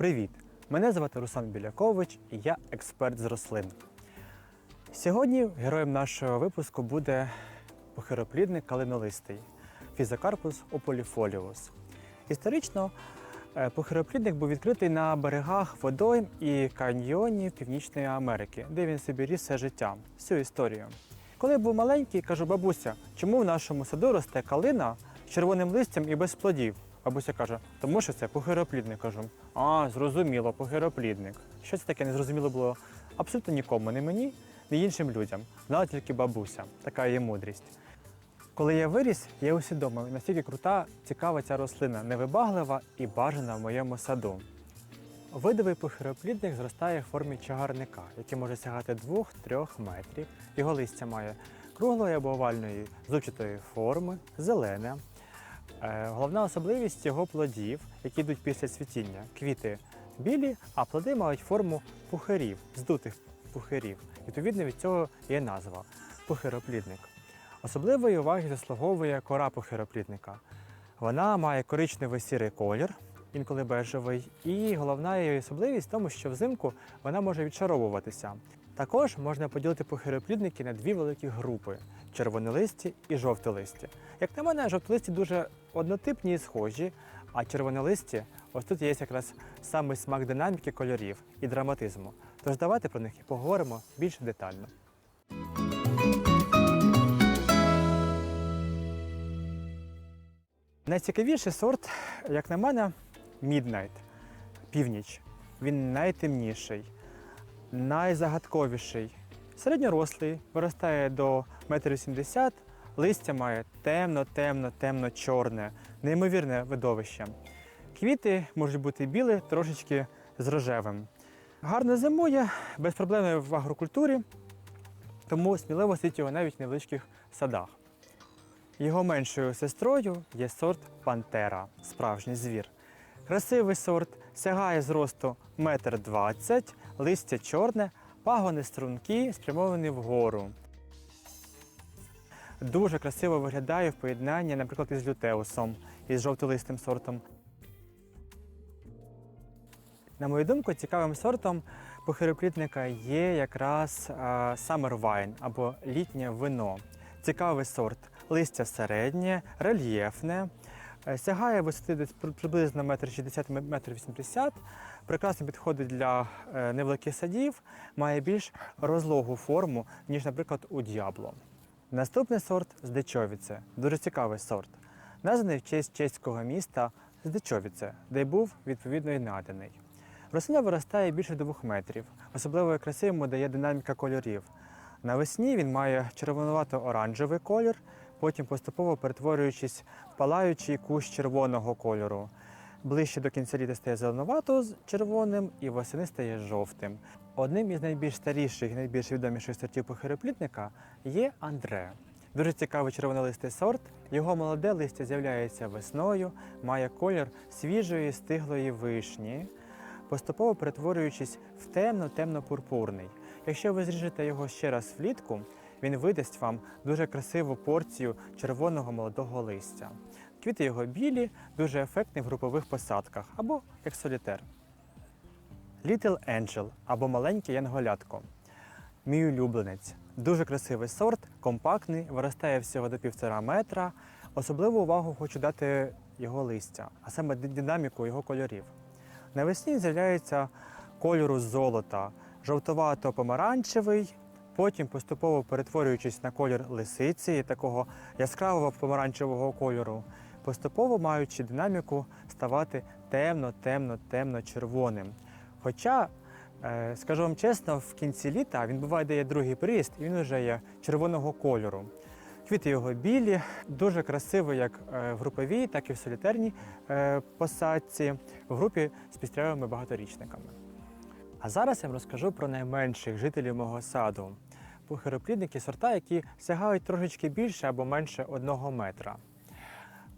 Привіт! Мене звати Руслан Білякович і я експерт з рослин. Сьогодні героєм нашого випуску буде похироплідник калинолистий Фізокарпус ополіфоліус. Історично е, похироплідник був відкритий на берегах водойм і каньйонів Північної Америки, де він собі ріс все життя, всю історію. Коли був маленький, кажу, бабуся, чому в нашому саду росте калина з червоним листям і без плодів? Бабуся каже, тому що це похироплідник. Кажу, а, зрозуміло, похироплідник. Що це таке незрозуміло було абсолютно нікому, не мені, ні іншим людям. Знала тільки бабуся, така є мудрість. Коли я виріс, я усвідомив, наскільки крута, цікава ця рослина, невибаглива і бажана в моєму саду. Видовий похироплідник зростає в формі чагарника, який може сягати 2-3 метрів. Його листя має круглої або овальної зубчатої форми, зелене. Е, Головна особливість його плодів, які йдуть після цвітіння. Квіти білі, а плоди мають форму пухирів, здутих пухирів. Відповідно від цього є назва пухироплідник. Особливої уваги заслуговує кора пухироплідника. Вона має коричневий сірий колір, інколи бежевий, і головна її особливість в тому, що взимку вона може відшаровуватися. Також можна поділити похироплідники на дві великі групи червонолисті і жовтолисті. Як на мене, жовтолисті дуже однотипні і схожі, а червонолисті ось тут є якраз саме смак динаміки кольорів і драматизму. Тож давайте про них і поговоримо більш детально. Найцікавіший сорт, як на мене, Midnight, північ. Він найтемніший, найзагадковіший. Середньорослий, виростає до 1,80 м, листя має темно, темно, темно чорне, неймовірне видовище. Квіти можуть бути білі, трошечки з рожевим. Гарно зимує, без проблем в агрокультурі, тому сміливо сидіть його навіть в невеличких садах. Його меншою сестрою є сорт Пантера, справжній звір. Красивий сорт, сягає зросту 1,20 м, листя чорне, пагони струнки, спрямовані вгору. Дуже красиво виглядає в поєднанні, наприклад, із лютеусом, із жовтолистим сортом. На мою думку, цікавим сортом похироплідника є якраз Summer Wine або літнє вино. Цікавий сорт. Листя середнє, рельєфне, сягає висоти десь при- приблизно 1,60 м, прекрасно підходить для е, невеликих садів, має більш розлогу форму, ніж, наприклад, у діабло. Наступний сорт Здечовіце. Дуже цікавий сорт. Названий в честь чеського міста Здечовіце, де був відповідно і наданий. Рослина виростає більше 2 метрів. Особливої краси йому дає динаміка кольорів. Навесні він має червонувато-оранжевий колір, потім поступово перетворюючись в палаючий кущ червоного кольору. Ближче до кінця літа стає зеленувато з червоним і восени стає жовтим. Одним із найбільш старіших і найбільш відоміших сортів похироплідника є Андре. Дуже цікавий червонолистий сорт. Його молоде листя з'являється весною, має колір свіжої стиглої вишні, поступово перетворюючись в темно-темно-пурпурний. Якщо ви зріжете його ще раз влітку, він видасть вам дуже красиву порцію червоного молодого листя. Квіти його білі, дуже ефектні в групових посадках або як солітер. Little Angel або маленьке янголятко. Мій улюбленець. Дуже красивий сорт, компактний, виростає всього до півтора метра. Особливу увагу хочу дати його листя, а саме динаміку його кольорів. Навесні з'являється кольору золота, жовтовато-помаранчевий, потім поступово перетворюючись на колір лисиці, такого яскравого помаранчевого кольору, поступово маючи динаміку ставати темно-темно-темно-червоним. Хоча, е, скажу вам чесно, в кінці літа він буває дає другий приріст, і він вже є червоного кольору. Квіти його білі, дуже красиво як е, в груповій, так і в солітерній е, посадці, в групі з пістрявими багаторічниками. А зараз я вам розкажу про найменших жителів мого саду. Похироплідники сорта, які сягають трошечки більше або менше одного метра.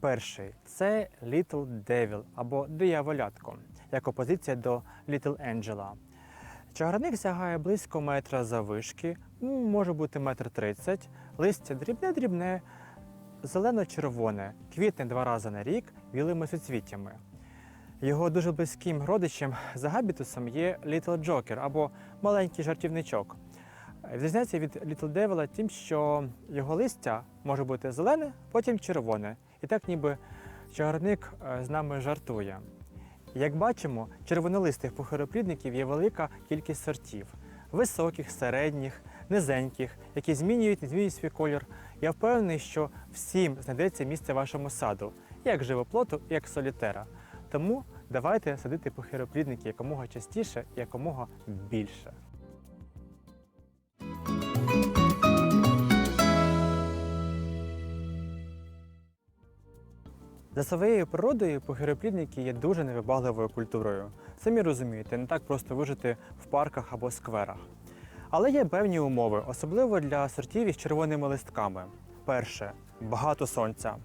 Перший це Little Devil або дияволятко, як опозиція до Little Angela. Чагарник сягає близько метра завишки, ну, може бути метр тридцять, листя дрібне-дрібне, зелено-червоне, квітне два рази на рік білими суцвіттями. Його дуже близьким родичем за габітусом є Little Joker або маленький жартівничок. Відрізняється від Little Devil тим, що його листя може бути зелене, потім червоне. І так ніби чагарник е, з нами жартує. Як бачимо, червонолистих похироплідників є велика кількість сортів: високих, середніх, низеньких, які змінюють, змінюють свій колір. Я впевнений, що всім знайдеться місце вашому саду, як живоплоту, як солітера. Тому давайте садити похироплідники якомога частіше і якомога більше. За своєю природою похироплідники є дуже невибагливою культурою. Самі розумієте, не так просто вижити в парках або скверах. Але є певні умови, особливо для сортів із червоними листками. Перше багато сонця,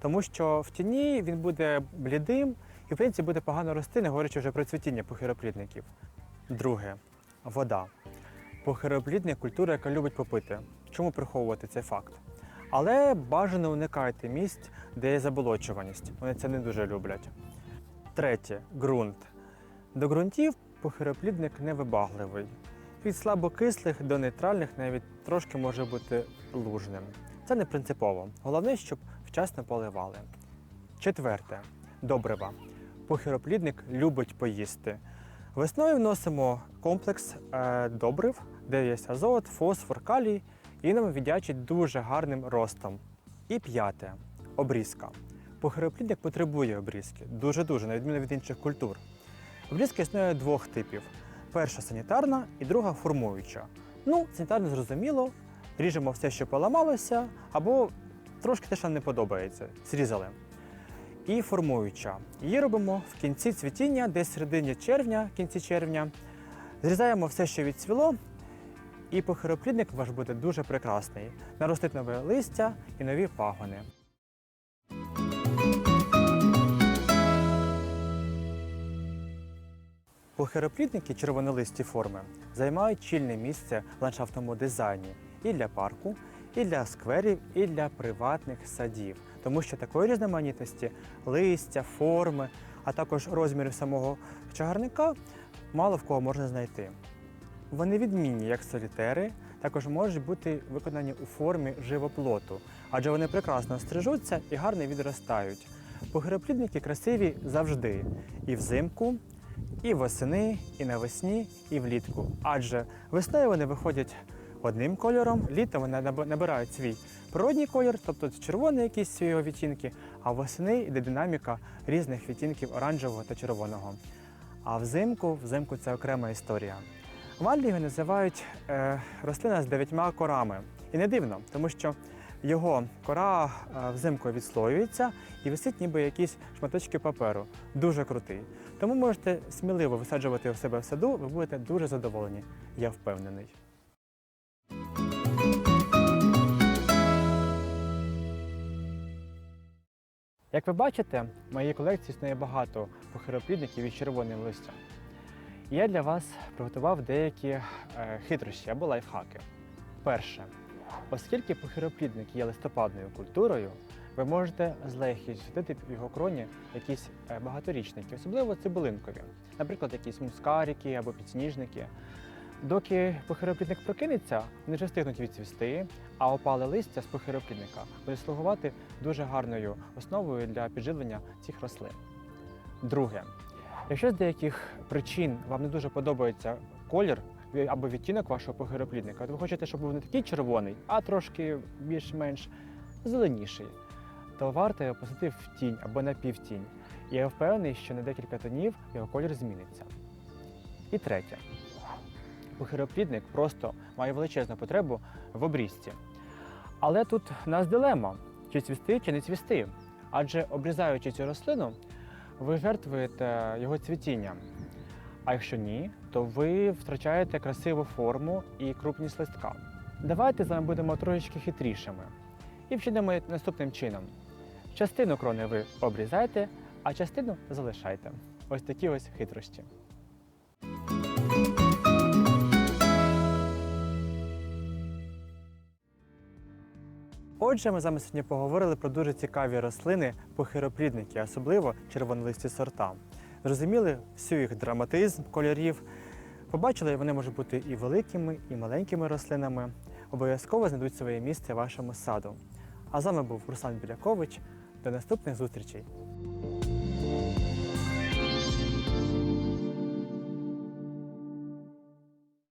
тому що в тіні він буде блідим і в буде погано рости, не говорячи вже про цвітіння похироплідників. Друге вода. Похироплідник культура, яка любить попити. Чому приховувати цей факт? Але бажано уникайте місць, де є заболочуваність. Вони це не дуже люблять. Третє ґрунт. До ґрунтів похироплідник невибагливий. Від слабокислих до нейтральних навіть трошки може бути лужним. Це не принципово. Головне, щоб вчасно поливали. Четверте добрива. Похироплідник любить поїсти. Весною вносимо комплекс е, добрив, де є азот, фосфор, калій, і нам віддячить дуже гарним ростом. І п'яте обрізка. Похироплідник потребує обрізки, дуже-дуже, на відміну від інших культур. Обрізка існує двох типів: перша санітарна і друга формуюча. Ну, санітарно зрозуміло, ріжемо все, що поламалося, або трошки те, що не подобається, зрізали. І формуюча. Її робимо в кінці цвітіння, десь середині червня, кінці червня. Зрізаємо все, що відцвіло, і похироплідник ваш буде дуже прекрасний. Наростить нове листя і нові пагони. Похироплідники червонолисті форми займають чільне місце в ландшафтному дизайні і для парку, і для скверів, і для приватних садів, тому що такої різноманітності листя, форми, а також розмірів самого чагарника мало в кого можна знайти. Вони відмінні як солітери, також можуть бути виконані у формі живоплоту, адже вони прекрасно стрижуться і гарно відростають. Погреплідники красиві завжди і взимку, і восени, і навесні, і влітку. Адже весною вони виходять одним кольором, літом вони наби- набирають свій природній колір, тобто червоний якісь його відтінки, а восени йде динаміка різних відтінків оранжевого та червоного. А взимку, взимку це окрема історія. В його називають е, рослина з дев'ятьма корами. І не дивно, тому що його кора е, взимку відслоюється і висить ніби якісь шматочки паперу. Дуже крутий. Тому можете сміливо висаджувати у себе в саду, ви будете дуже задоволені. Я впевнений. Як ви бачите, в моїй колекції існує багато похироплідників із червоним листям. Я для вас приготував деякі е, хитрощі або лайфхаки. Перше, оскільки похироплідник є листопадною культурою, ви можете з легкістю садити в його кроні якісь е, багаторічники, особливо цибулинкові, наприклад, якісь мускарики або підсніжники. Доки похироплідник прокинеться, вони вже встигнуть відцвісти, а опале листя з похироплідника буде слугувати дуже гарною основою для підживлення цих рослин. Друге, якщо з деяких причин вам не дуже подобається колір або відтінок вашого похироплідника, то ви хочете, щоб був не такий червоний, а трошки більш-менш зеленіший, то варто його посадити в тінь або на півтінь. Я впевнений, що на декілька тонів його колір зміниться. І третє. Похироплідник просто має величезну потребу в обрізці. Але тут в нас дилема, чи цвісти, чи не цвісти. Адже обрізаючи цю рослину, ви жертвуєте його цвітінням. А якщо ні, то ви втрачаєте красиву форму і крупність листка. Давайте з вами будемо трошечки хитрішими. І вчинимо наступним чином: частину крони ви обрізаєте, а частину залишайте. Ось такі ось хитрощі. Отже, ми з вами сьогодні поговорили про дуже цікаві рослини похироплідники, особливо червонолисті сорта. зрозуміли всю їх драматизм кольорів. Побачили, вони можуть бути і великими, і маленькими рослинами. Обов'язково знайдуть своє місце вашому саду. А з вами був Руслан Білякович. До наступних зустрічей!